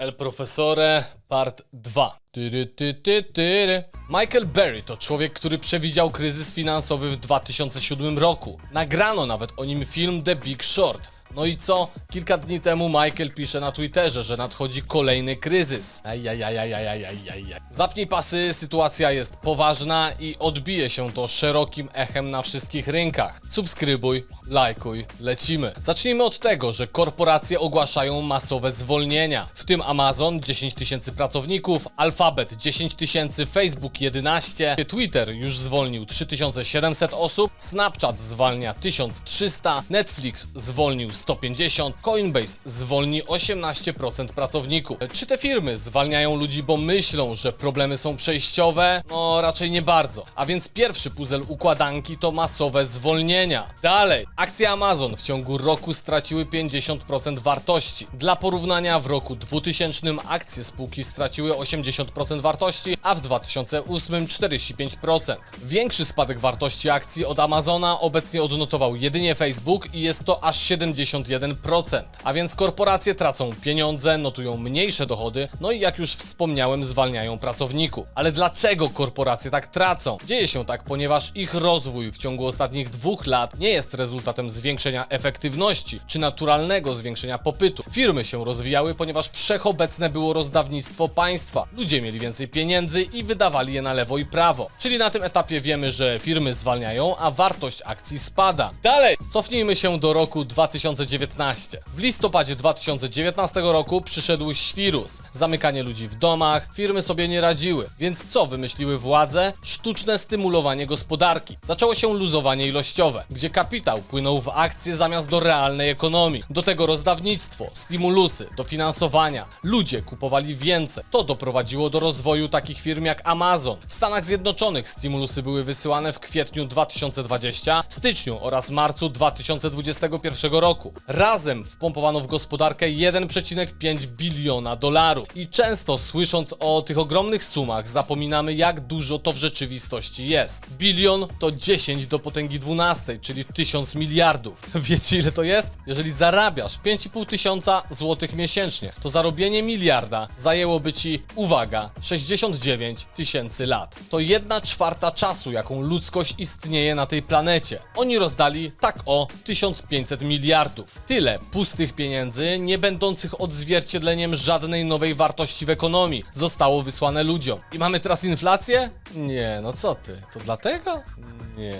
El Profesore Part 2. Tyry, ty, ty, tyry. Michael Berry to człowiek, który przewidział kryzys finansowy w 2007 roku. Nagrano nawet o nim film The Big Short. No i co? Kilka dni temu Michael pisze na Twitterze, że nadchodzi kolejny kryzys. Ajajajajajajajaj. Zapnij pasy, sytuacja jest poważna i odbije się to szerokim echem na wszystkich rynkach. Subskrybuj, lajkuj, lecimy. Zacznijmy od tego, że korporacje ogłaszają masowe zwolnienia. W tym Amazon 10 tysięcy pracowników, Alphabet 10 tysięcy, Facebook 11, Twitter już zwolnił 3700 osób, Snapchat zwalnia 1300, Netflix zwolnił 150, Coinbase zwolni 18% pracowników. Czy te firmy zwalniają ludzi, bo myślą, że problemy są przejściowe? No raczej nie bardzo. A więc pierwszy puzzle układanki to masowe zwolnienia. Dalej, akcje Amazon w ciągu roku straciły 50% wartości. Dla porównania w roku 2000 akcje spółki straciły 80% wartości, a w 2008 45%. Większy spadek wartości akcji od Amazona obecnie odnotował jedynie Facebook i jest to aż 71%. A więc korporacje tracą pieniądze, notują mniejsze dochody, no i jak już wspomniałem, zwalniają pracowników. Ale dlaczego korporacje tak tracą? Dzieje się tak, ponieważ ich rozwój w ciągu ostatnich dwóch lat nie jest rezultatem zwiększenia efektywności czy naturalnego zwiększenia popytu. Firmy się rozwijały, ponieważ wszechobecne było rozdawnictwo państwa. Ludzie mieli więcej pieniędzy i wydawali je na lewo i prawo. Czyli na tym etapie wiemy, że firmy zwalniają, a wartość akcji spada. Dalej, cofnijmy się do roku 2019. W listopadzie 2019 roku przyszedł świrus. Zamykanie ludzi w domach, firmy sobie nie radziły. Więc co wymyśliły władze? Sztuczne stymulowanie gospodarki. Zaczęło się luzowanie ilościowe, gdzie kapitał płynął w akcje zamiast do realnej ekonomii. Do tego rozdawnictwo, stimulusy, dofinansowania. Ludzie kupowali więcej. To doprowadziło do rozwoju takich firm jak Amazon. W Stanach Zjednoczonych stimulusy były wysyłane w kwietniu 2020, styczniu oraz marcu 2021 roku. Razem wpompowano w gospodarkę 1,5 biliona dolarów. I często słysząc o tych ogromnych sumach, zapominamy jak dużo to w rzeczywistości jest. Bilion to 10 do potęgi 12, czyli 1000 miliardów. Wiecie ile to jest? Jeżeli zarabiasz 5,5 tysiąca złotych miesięcznie, to zarobienie miliarda zajęłoby ci, uwaga, 69 tysięcy lat. To jedna czwarta czasu, jaką ludzkość istnieje na tej planecie. Oni rozdali tak o 1500 miliardów. Tyle pustych pieniędzy, nie będących odzwierciedleniem żadnej nowej wartości w ekonomii, zostało wysłane ludziom. I mamy teraz inflację? Nie, no co ty? To dlatego? Nie.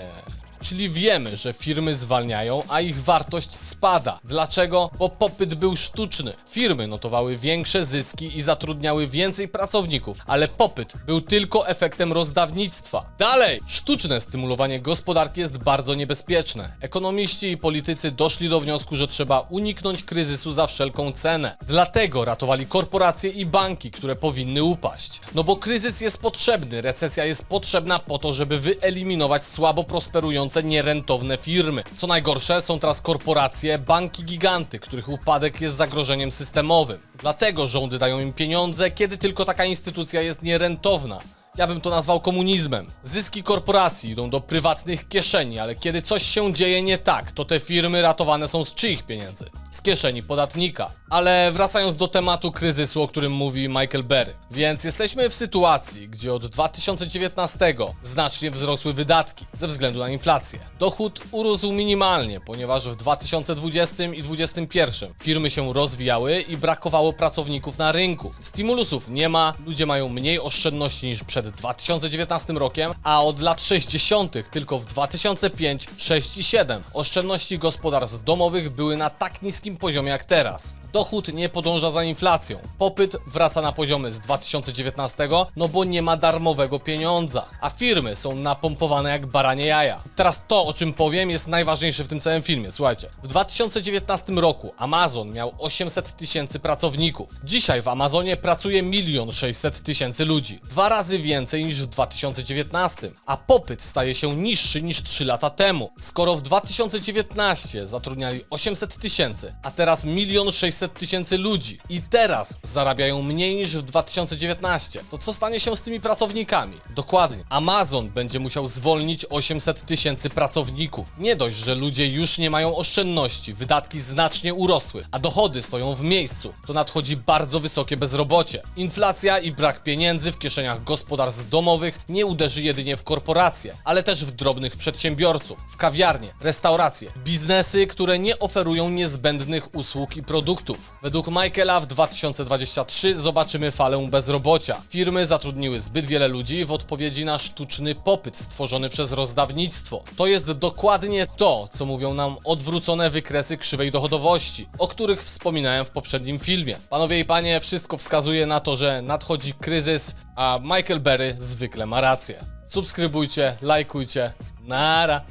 Czyli wiemy, że firmy zwalniają, a ich wartość spada. Dlaczego? Bo popyt był sztuczny. Firmy notowały większe zyski i zatrudniały więcej pracowników, ale popyt był tylko efektem rozdawnictwa. Dalej! Sztuczne stymulowanie gospodarki jest bardzo niebezpieczne. Ekonomiści i politycy doszli do wniosku, że trzeba uniknąć kryzysu za wszelką cenę. Dlatego ratowali korporacje i banki, które powinny upaść. No bo kryzys jest potrzebny, recesja jest potrzebna po to, żeby wyeliminować słabo prosperujące nierentowne firmy. Co najgorsze, są teraz korporacje, banki giganty, których upadek jest zagrożeniem systemowym. Dlatego rządy dają im pieniądze, kiedy tylko taka instytucja jest nierentowna. Ja bym to nazwał komunizmem. Zyski korporacji idą do prywatnych kieszeni, ale kiedy coś się dzieje nie tak, to te firmy ratowane są z czyich pieniędzy? Z kieszeni podatnika. Ale wracając do tematu kryzysu, o którym mówi Michael Berry. Więc jesteśmy w sytuacji, gdzie od 2019 znacznie wzrosły wydatki ze względu na inflację. Dochód urósł minimalnie, ponieważ w 2020 i 2021 firmy się rozwijały i brakowało pracowników na rynku. Stimulusów nie ma, ludzie mają mniej oszczędności niż przed 2019 rokiem, a od lat 60. tylko w 2005, 6 i 7 oszczędności gospodarstw domowych były na tak niskim poziomie jak teraz. Dochód nie podąża za inflacją. Popyt wraca na poziomy z 2019, no bo nie ma darmowego pieniądza, a firmy są napompowane jak baranie jaja. Teraz to, o czym powiem, jest najważniejsze w tym całym filmie. Słuchajcie, w 2019 roku Amazon miał 800 tysięcy pracowników. Dzisiaj w Amazonie pracuje 1 600 tysięcy ludzi. Dwa razy więcej niż w 2019, a popyt staje się niższy niż 3 lata temu. Skoro w 2019 zatrudniali 800 tysięcy, a teraz 1 600 600 tysięcy ludzi i teraz zarabiają mniej niż w 2019, to co stanie się z tymi pracownikami? Dokładnie. Amazon będzie musiał zwolnić 800 tysięcy pracowników. Nie dość, że ludzie już nie mają oszczędności, wydatki znacznie urosły, a dochody stoją w miejscu, to nadchodzi bardzo wysokie bezrobocie. Inflacja i brak pieniędzy w kieszeniach gospodarstw domowych nie uderzy jedynie w korporacje, ale też w drobnych przedsiębiorców, w kawiarnie, restauracje, w biznesy, które nie oferują niezbędnych usług i produktów. Według Michaela w 2023 zobaczymy falę bezrobocia. Firmy zatrudniły zbyt wiele ludzi w odpowiedzi na sztuczny popyt stworzony przez rozdawnictwo. To jest dokładnie to, co mówią nam odwrócone wykresy krzywej dochodowości, o których wspominałem w poprzednim filmie. Panowie i panie, wszystko wskazuje na to, że nadchodzi kryzys, a Michael Berry zwykle ma rację. Subskrybujcie, lajkujcie. Nara.